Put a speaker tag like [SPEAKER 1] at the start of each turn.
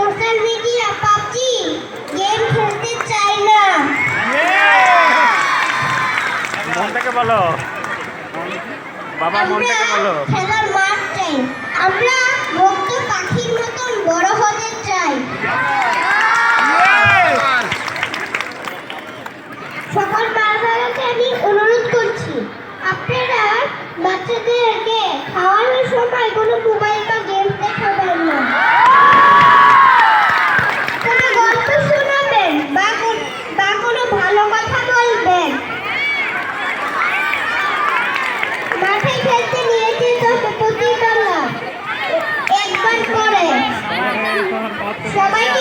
[SPEAKER 1] Social media PUBG game খেলতে চাই না। মন থেকে বলো। বাবা মন থেকে বলো।
[SPEAKER 2] খেলার মাঠ চাই। আমরা মুক্ত পাখির মতন বড় হতে চাই। সকল বাবাকে আমি অনুরোধ করছি আপনারা বাচ্চাদেরকে খাওয়ানোর সময় কোনো মোবাইল সবাইকে